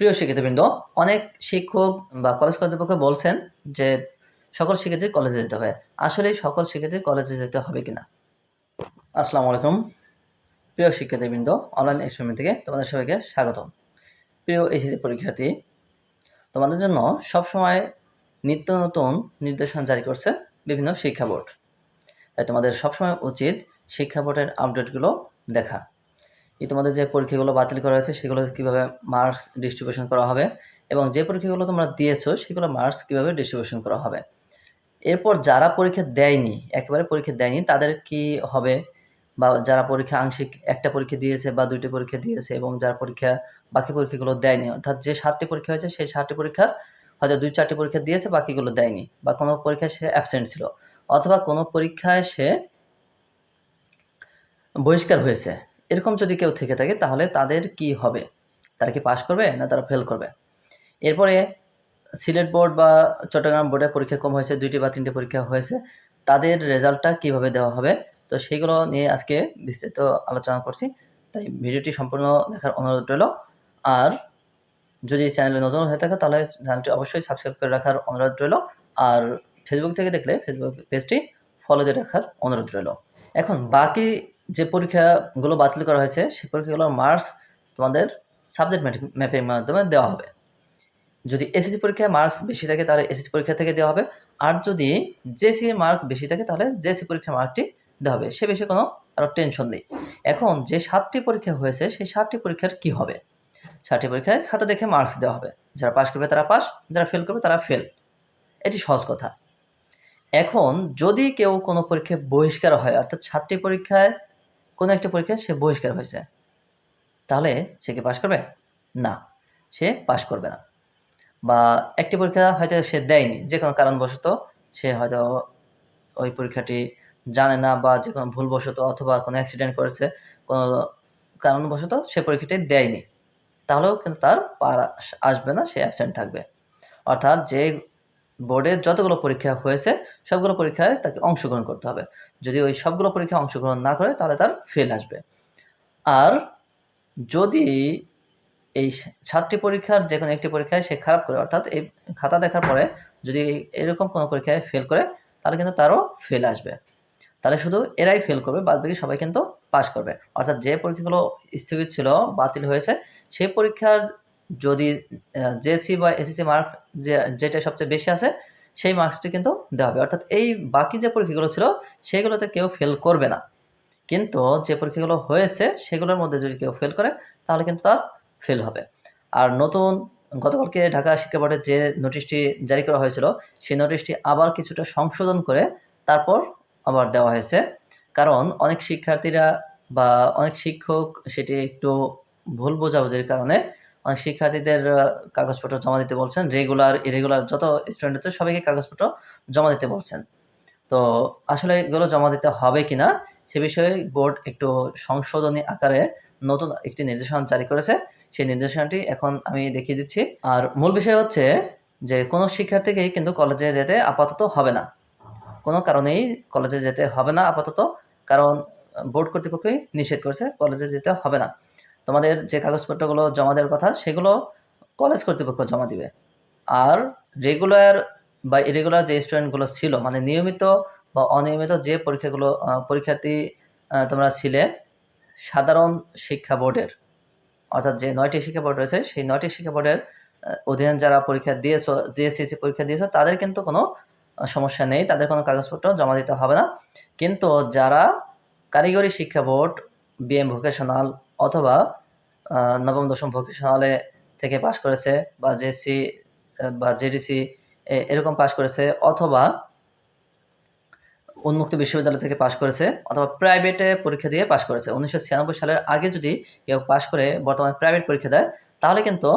প্রিয় শিক্ষার্থীবৃন্দ, অনেক শিক্ষক বা কলেজ কর্তৃপক্ষ বলছেন যে সকল শিক্ষার্থী কলেজে যেতে হবে। আসলে সকল শিক্ষার্থী কলেজে যেতে হবে কিনা? আসসালামু আলাইকুম। প্রিয় শিক্ষার্থীবৃন্দ অনলাইন এক্সপেরিমেন্ট থেকে তোমাদের সবাইকে স্বাগতম। প্রিয় এইচএসসি পরীক্ষার্থী, তোমাদের জন্য সবসময় নিত্য নতুন নির্দেশনা জারি করছে বিভিন্ন শিক্ষা বোর্ড। তাই তোমাদের সবসময় উচিত শিক্ষা বোর্ডের আপডেটগুলো দেখা। এই তোমাদের যে পরীক্ষাগুলো বাতিল করা হয়েছে, সেগুলো কীভাবে মার্কস ডিস্ট্রিবিউশন করা হবে এবং যে পরীক্ষাগুলো তোমরা দিয়েছ, সেগুলো মার্কস কীভাবে ডিস্ট্রিবিউশন করা হবে। এরপর যারা পরীক্ষা দেয়নি, একেবারে পরীক্ষা দেয়নি, তাদের কি হবে? বা যারা পরীক্ষা আংশিক একটা পরীক্ষা দিয়েছে বা দুইটি পরীক্ষা দিয়েছে এবং যারা পরীক্ষা, বাকি পরীক্ষাগুলো দেয়নি, অর্থাৎ যে সাতটি পরীক্ষা হয়েছে, সেই সাতটি পরীক্ষার হয়তো দুই চারটি পরীক্ষা দিয়েছে, বাকিগুলো দেয়নি বা কোনো পরীক্ষায় সে অ্যাবসেন্ট ছিল, অথবা কোনো পরীক্ষায় সে বহিষ্কার হয়েছে। এরকম যদি কেউ থেকে থাকে, তাহলে তাদের কি হবে? তারা কি পাশ করবে না তারা ফেল করবে? এরপরে সিলেট বোর্ড বা চট্টগ্রাম বোর্ডে পরীক্ষা কম হয়েছে, দুইটি বা তিনটি পরীক্ষা হয়েছে। তাদের রেজাল্টটা কীভাবে দেওয়া হবে? তো সেইগুলো নিয়ে আজকে বিস্তারিত আলোচনা করছি। তাই ভিডিওটি সম্পূর্ণ দেখার অনুরোধ রইল। আর যদি চ্যানেলে নতুন হয়ে থাকে, তাহলে চ্যানেলটি অবশ্যই সাবস্ক্রাইব করে রাখার অনুরোধ রইল। আর ফেসবুক থেকে দেখলে ফেসবুক পেজটি ফলো দিয়ে রাখার অনুরোধ রইল। এখন বাকি যে পরীক্ষাগুলো বাতিল করা হয়েছে, সেই পরীক্ষাগুলোর মার্কস তোমাদের সাবজেক্ট ম্যাপের মাধ্যমে দেওয়া হবে। যদি এসএসসি পরীক্ষায় মার্কস বেশি থাকে, তাহলে এসএসসি পরীক্ষা থেকে দেওয়া হবে। আর যদি জেসি মার্ক বেশি থাকে, তাহলে জেসি পরীক্ষার মার্কটি দেওয়া হবে। সে বিষয়ে কোনো আরও টেনশন নেই। এখন যে সাতটি পরীক্ষা হয়েছে, সেই সাতটি পরীক্ষার কি হবে? সাতটি পরীক্ষায় খাতা দেখে মার্কস দেওয়া হবে। যারা পাস করবে, তারা পাস যারা ফেল করবে, তারা ফেল এটি সহজ কথা। এখন যদি কেউ কোনো পরীক্ষায় বহিষ্কার হয়, অর্থাৎ সাতটি পরীক্ষায় কোনো একটা পরীক্ষায় সে বহিষ্কার হয়েছে তাহলে সে কি পাশ করবে? না, সে পাশ করবে না। বা একটি পরীক্ষা হয়তো সে দেয়নি, যে কোনো কারণবশত সে হয়তো ওই পরীক্ষাটি জানে না বা যে কোনো ভুলবশত অথবা কোনো অ্যাক্সিডেন্ট করেছে, কোনো কারণবশত সে পরীক্ষাটি দেয়নি। তাহলেও কিন্তু তার পার আসবে না, সে অ্যাবসেন্ট থাকবে। অর্থাৎ যে বোর্ডের যতগুলো পরীক্ষা হয়েছে, সবগুলো পরীক্ষায় তাকে অংশগ্রহণ করতে হবে। যদি ওই সবগুলো পরীক্ষায় অংশগ্রহণ না করে, তাহলে তার ফেল আসবে। আর যদি এই সাতটি পরীক্ষার যে কোনো একটি পরীক্ষায় সে খারাপ করে, অর্থাৎ এই খাতা দেখার পরে যদি এরকম কোনো পরীক্ষায় ফেল করে, তাহলে কিন্তু তারও ফেল আসবে। তাহলে শুধু এরাই ফেল করবে বাদ বাকি সবাই কিন্তু পাস করবে। অর্থাৎ যে পরীক্ষাগুলো স্থগিত ছিল, বাতিল হয়েছে, সেই পরীক্ষার যদি জেসি বা এসএসসি মার্ক যে, যেটা সবচেয়ে বেশি আছে সেই মার্কসটি কিন্তু দেওয়া হবে। অর্থাৎ এই বাকি যে পরীক্ষাগুলো ছিল, সেগুলোতে কেউ ফেল করবে না। কিন্তু যে পরীক্ষাগুলো হয়েছে, সেগুলোর মধ্যে যদি কেউ ফেল করে, তাহলে কিন্তু তার ফেল হবে। আর নতুন গতকালকে ঢাকা শিক্ষা বোর্ডের যে নোটিশটি জারি করা হয়েছিল, সেই নোটিশটি আবার কিছুটা সংশোধন করে তারপর আবার দেওয়া হয়েছে। কারণ অনেক শিক্ষার্থীরা বা অনেক শিক্ষক সেটি একটু ভুল বোঝাবুঝির কারণে শিক্ষার্থীদের কাগজপত্র জমা দিতে বলছেন। রেগুলার ইরেগুলার যত স্টুডেন্ট আছে সবাইকে কাগজপত্র জমা দিতে বলছেন। তো আসলে এগুলো জমা দিতে হবে কি না সে বিষয়ে বোর্ড একটু সংশোধনী আকারে নতুন একটি নির্দেশনা জারি করেছে। সেই নির্দেশনাটি এখন আমি দেখিয়ে দিচ্ছি। আর মূল বিষয় হচ্ছে যে কোনো শিক্ষার্থীকেই কিন্তু কলেজে যেতে আপাতত হবে না। কোনো কারণেই কলেজে যেতে হবে না আপাতত। কারণ বোর্ড কর্তৃপক্ষই নিষেধ করেছে কলেজে যেতে হবে না। তোমাদের যে কাগজপত্রগুলো জমা দেওয়ার কথা, সেগুলো কলেজ কর্তৃপক্ষ জমা দিবে। আর রেগুলার বা ইরেগুলার যে স্টুডেন্টগুলো ছিল মানে নিয়মিত বা অনিয়মিত যে পরীক্ষাগুলো পরীক্ষার্থী তোমরা ছিলে, সাধারণ শিক্ষা বোর্ডের, অর্থাৎ যে নয়টি শিক্ষা বোর্ড রয়েছে, সেই নয়টি শিক্ষা বোর্ডের অধীনে যারা পরীক্ষা দিয়েছ জিএসসিসি পরীক্ষা দিয়েছ, তাদের কিন্তু কোনো সমস্যা নেই, তাদের কোনো কাগজপত্র জমা দিতে হবে না। কিন্তু যারা কারিগরি শিক্ষা বোর্ড বিএম ভোকেশনাল অথবা নবম, দশম ভোকেশনালে থেকে পাশ করেছে বা জেসি বা জেডিসি এরকম পাশ করেছে অথবা উন্মুক্ত বিশ্ববিদ্যালয় থেকে পাশ করেছে অথবা প্রাইভেটে পরীক্ষা দিয়ে পাশ করেছে। উনিশশো ছিয়ানব্বই সালের আগে যদি কেউ পাশ করে বর্তমানে প্রাইভেট পরীক্ষা দেয়, তাহলে কিন্তু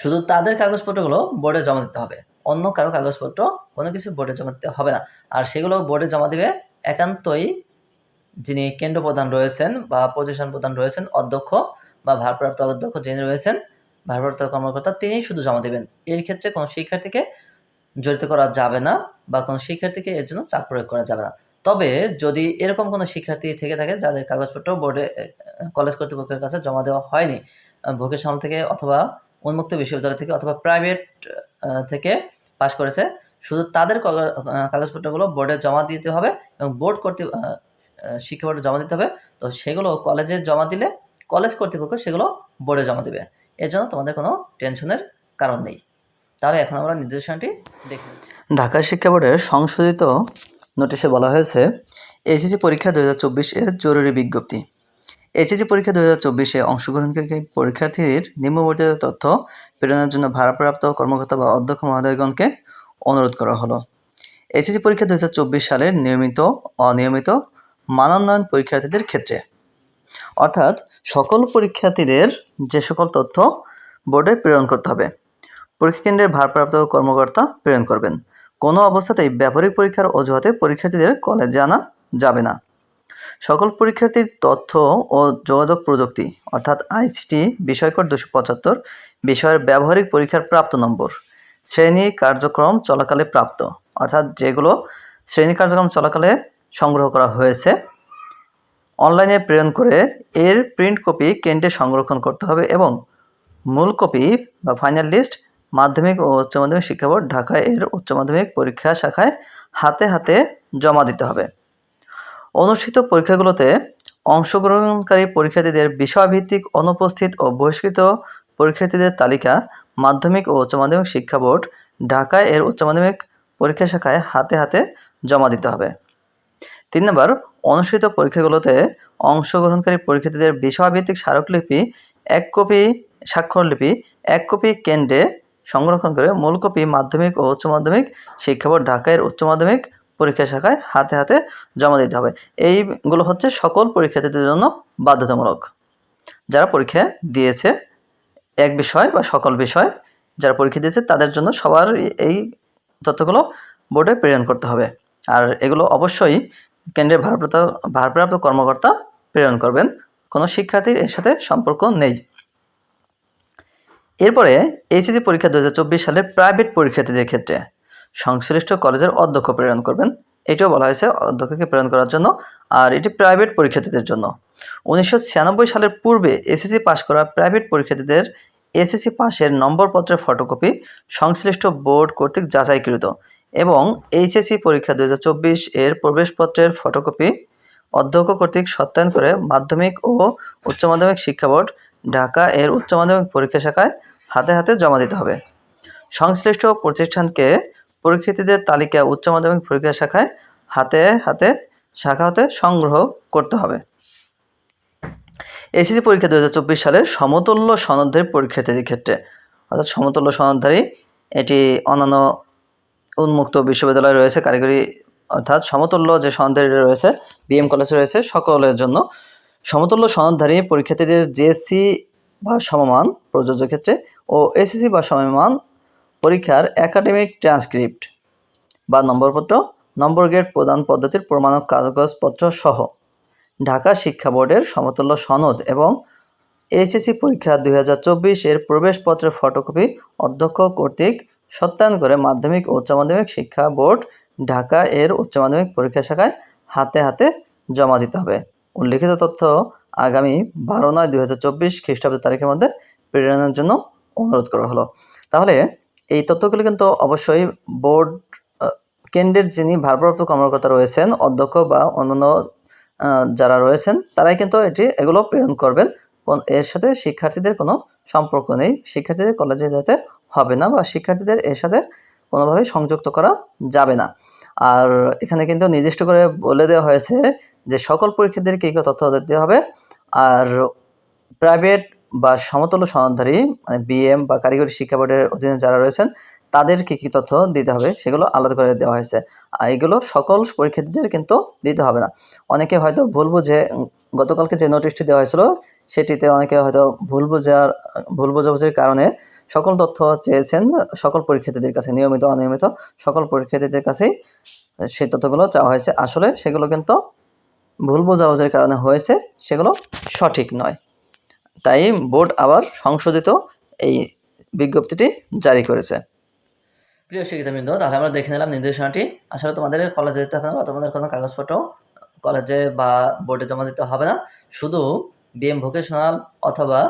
শুধু তাদের কাগজপত্রগুলো বোর্ডে জমা দিতে হবে। অন্য কারও কাগজপত্র কোনো কিছু বোর্ডে জমা দিতে হবে না। আর সেগুলো বোর্ডে জমা দিবে একান্তই যিনি কেন্দ্র প্রধান রয়েছেন বা প্রতিষ্ঠান প্রধান রয়েছেন, অধ্যক্ষ বা ভারপ্রাপ্ত অধ্যক্ষ যিনি রয়েছেন, ভারপ্রাপ্ত কর্মকর্তা তিনি শুধু জমা দেবেন। এর ক্ষেত্রে কোনো শিক্ষার্থীকে জড়িত করা যাবে না বা কোনো শিক্ষার্থীকে এর জন্য চাপ প্রয়োগ করা যাবে না। তবে যদি এরকম কোনো শিক্ষার্থী থেকে থাকে যাদের কাগজপত্র বোর্ডে, কলেজ কর্তৃপক্ষের কাছে জমা দেওয়া হয়নি ভোকেশনাল থেকে অথবা উন্মুক্ত বিশ্ববিদ্যালয় থেকে অথবা প্রাইভেট থেকে পাশ করেছে, শুধু তাদের কাগজপত্রগুলো বোর্ডে জমা দিতে হবে এবং বোর্ড কর্তৃ শিক্ষা বোর্ডে জমা দিতে হবে। তো সেগুলো কলেজে জমা দিলে কলেজ কর্তৃপক্ষ সেগুলো বোর্ডে জমা দেবে। এর জন্য তোমাদের কোনো টেনশনের কারণ নেই। তাহলে এখন আমরা নির্দেশনাটি দেখি। ঢাকা শিক্ষা বোর্ডের সংশোধিত নোটিশে বলা হয়েছে এইচএসসি পরীক্ষা দু হাজার চব্বিশ এর জরুরি বিজ্ঞপ্তি। এইচএসসি পরীক্ষা দু হাজার চব্বিশে অংশগ্রহণকারী পরীক্ষার্থীদের নিম্নবর্তিত তথ্য প্রেরণের জন্য ভারপ্রাপ্ত কর্মকর্তা বা অধ্যক্ষ মহোদয়গণকে অনুরোধ করা হলো। এইচএসসি পরীক্ষা দু হাজার চব্বিশ সালের নিয়মিত, অনিয়মিত মানোন্নয়ন পরীক্ষার্থীদের ক্ষেত্রে। অর্থাৎ সকল পরীক্ষার্থীদের যে সকল তথ্য বোর্ডে প্রেরণ করতে হবে। পরীক্ষা কেন্দ্রের ভারপ্রাপ্ত কর্মকর্তা প্রেরণ করবেন। কোনো অবস্থাতেই ব্যাপারিক পরীক্ষার অজুহাতে পরীক্ষার্থীদের কলেজে আনা যাবে না। সকল পরীক্ষার্থীর তথ্য ও যোগাযোগ প্রযুক্তি, অর্থাৎ আইসিটি, বিষয়কর দুশো পঁচাত্তর, বিষয়ের ব্যবহারিক পরীক্ষার প্রাপ্ত নম্বর, শ্রেণি কার্যক্রম চলাকালে প্রাপ্ত, অর্থাৎ যেগুলো শ্রেণি কার্যক্রম চলাকালে সংগ্রহ করা হয়েছে। অনলাইনে প্রেরণ করে এর প্রিন্ট কপি কেন্দ্রে সংরক্ষণ করতে হবে এবং মূল কপি বা ফাইনাল লিস্ট মাধ্যমিক ও উচ্চ মাধ্যমিক শিক্ষা বোর্ড ঢাকায় এর উচ্চ মাধ্যমিক পরীক্ষা শাখায় হাতে হাতে জমা দিতে হবে। অনুষ্ঠিত পরীক্ষাগুলোতে অংশগ্রহণকারী পরীক্ষার্থীদের বিষয়ভিত্তিক অনুপস্থিত ও বহিষ্কৃত পরীক্ষার্থীদের তালিকা মাধ্যমিক ও উচ্চ মাধ্যমিক শিক্ষা বোর্ড ঢাকায় এর উচ্চ মাধ্যমিক পরীক্ষা শাখায় হাতে হাতে জমা দিতে হবে। তিন নম্বর, অনুষ্ঠিত পরীক্ষাগুলোতে অংশগ্রহণকারী পরীক্ষার্থীদের বিষয়ভিত্তিক স্মারকলিপি, এক কপি স্বাক্ষরলিপি, এক কপি কেন্দ্রে সংরক্ষণ করে মূল কপি মাধ্যমিক ও উচ্চ মাধ্যমিক শিক্ষা বোর্ড ঢাকায় উচ্চ মাধ্যমিক পরীক্ষা শাখায় হাতে হাতে জমা দিতে হবে। এইগুলো হচ্ছে সকল পরীক্ষার্থীদের জন্য বাধ্যতামূলক। যারা পরীক্ষা দিয়েছে এক বিষয় বা সকল বিষয়, যারা পরীক্ষা দিয়েছে তাদের জন্য সবার এই তথ্যগুলো বোর্ডে প্রেরণ করতে হবে। আর এগুলো অবশ্যই কেন্দ্রের ভারপ্রাপ্ত ভারপ্রাপ্ত কর্মকর্তা প্রেরণ করবেন। কোনো শিক্ষার্থীর এর সাথে সম্পর্ক নেই। এরপরে এইচএসসি পরীক্ষা দু সালের প্রাইভেট পরীক্ষার্থীদের ক্ষেত্রে সংশ্লিষ্ট কলেজের অধ্যক্ষ প্রেরণ করবেন। এটাও বলা হয়েছে অধ্যক্ষকে প্রেরণ করার জন্য, আর এটি প্রাইভেট পরীক্ষার্থীদের জন্য। উনিশশো ছিয়ানব্বই সালের পূর্বে এসএসসি পাশ করা প্রাইভেট পরীক্ষার্থীদের এসএসসি পাশের নম্বরপত্রের ফটোকপি সংশ্লিষ্ট বোর্ড কর্তৃক যাচাইকৃত। এবং এইচএসসি পরীক্ষা দু হাজার চব্বিশ এর প্রবেশপত্রের ফটোকপি অধ্যক্ষ কর্তৃক সত্যায়ন করে মাধ্যমিক ও উচ্চ মাধ্যমিক শিক্ষা বোর্ড ঢাকা এর উচ্চ মাধ্যমিক পরীক্ষা শাখায় হাতে হাতে জমা দিতে হবে। সংশ্লিষ্ট প্রতিষ্ঠানকে পরীক্ষার্থীদের তালিকা উচ্চ মাধ্যমিক পরীক্ষা শাখায় হাতে হাতে শাখা হতে সংগ্রহ করতে হবে। এসএসসি পরীক্ষা দু হাজার চব্বিশ সালে সমতুল্য সনদধারী পরীক্ষার্থীদের ক্ষেত্রে, অর্থাৎ সমতুল্য সনদধারী, এটি অন্যান্য উন্মুক্ত বিশ্ববিদ্যালয় রয়েছে, কারিগরি অর্থাৎ সমতুল্য যে সনদধারী রয়েছে বিএম কলেজ রয়েছে, সকলের জন্য। সমতুল্য সনদধারী পরীক্ষার্থীদের জেএসসি বা সমমান, প্রযোজ্য ক্ষেত্রে, ও এসএসসি বা সমমান পরীক্ষার একাডেমিক ট্রান্সক্রিপ্ট বা নম্বরপত্র, নম্বর গ্রেড প্রদান পদ্ধতির প্রমাণক কাগজপত্র সহ। ঢাকা শিক্ষা বোর্ডের সমতুল্য সনদ এবং এইচএসসি পরীক্ষা দুই এর প্রবেশপত্রের ফটোকপি অধ্যক্ষ কর্তৃক সত্যায়ন করে মাধ্যমিক ও উচ্চ মাধ্যমিক শিক্ষা বোর্ড ঢাকা এর উচ্চ মাধ্যমিক পরীক্ষা শাখায় হাতে হাতে জমা দিতে হবে। উল্লিখিত তথ্য আগামী বারো নয় দুই হাজার চব্বিশ খ্রিস্টাব্দ তারিখের মধ্যে প্রেরণের জন্য অনুরোধ করা হলো। তাহলে এই তথ্যগুলো কিন্তু অবশ্যই বোর্ড কেন্দ্রের যিনি ভারপ্রাপ্ত কর্মকর্তা রয়েছেন, অধ্যক্ষ বা অন্যান্য যারা রয়েছেন, তারাই কিন্তু এটি, এগুলো প্রেরণ করবেন। এর সাথে শিক্ষার্থীদের কোনো সম্পর্ক নেই। শিক্ষার্থীদের কলেজে যেতে হবে না বা শিক্ষার্থীদের এর সাথে কোনোভাবে সংযুক্ত করা যাবে না। আর এখানে কিন্তু নির্দিষ্ট করে বলে দেওয়া হয়েছে যে সকল পরীক্ষার্থীদেরকে কী তথ্য দিতে হবে। আর প্রাইভেট বা সমতুল্য সনদধারী মানে বিএম বা কারিগরি শিক্ষা বোর্ডের অধীনে যারা রয়েছেন, তাদের কী কী তথ্য দিতে হবে সেগুলো আলাদা করে দেওয়া হয়েছে। আর এগুলো সকল পরীক্ষার্থীদের কিন্তু দিতে হবে না। অনেকে হয়তো ভুল বুঝে গতকালকে যে নোটিশটি দেওয়া হয়েছিল, সেটিতে অনেকে হয়তো ভুল বোঝার, ভুল বোঝাবুঝির কারণে সকল তথ্য চেয়েছেন সকল পরীক্ষার্থীদের কাছে, নিয়মিত, অনিয়মিত সকল পরীক্ষার্থীদের কাছেই সেই তথ্যগুলো চাওয়া হয়েছে। আসলে সেগুলো কিন্তু ভুল বোঝাবুঝির কারণে হয়েছে, সেগুলো সঠিক নয়। তাই বোর্ড আবার সংশোধিত এই বিজ্ঞপ্তিটি জারি করেছে। প্রিয় শিক্ষিতবৃন্দ তাহলে আমরা দেখে নিলাম নির্দেশনাটি। আসলে তোমাদের কলেজে যেতে হবে না বা তোমাদের কোনো কাগজপত্র কলেজে বা বোর্ডে জমা দিতে হবে না। শুধু বিএম ভোকেশনাল অথবা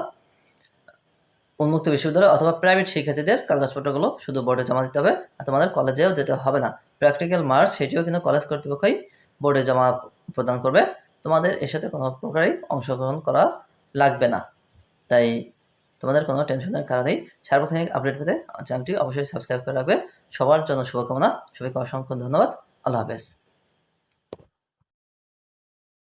উন্মুক্ত বিশ্ববিদ্যালয় অথবা প্রাইভেট শিক্ষার্থীদের কাগজপত্রগুলো শুধু বোর্ডে জমা দিতে হবে আর তোমাদের কলেজেও যেতে হবে না। প্র্যাকটিক্যাল মার্কস সেটিও কিন্তু কলেজ কর্তৃপক্ষই বোর্ডে জমা প্রদান করবে। তোমাদের এর সাথে কোনো প্রকারই অংশগ্রহণ করা লাগবে না। তাই তোমাদের কোনো টেনশনের কারণেই সার্বক্ষণিক আপডেট পেতে চ্যানেলটি অবশ্যই সাবস্ক্রাইব করে রাখবে। সবার জন্য শুভকামনা। সবাইকে অসংখ্য ধন্যবাদ। আল্লাহ হাফেজ।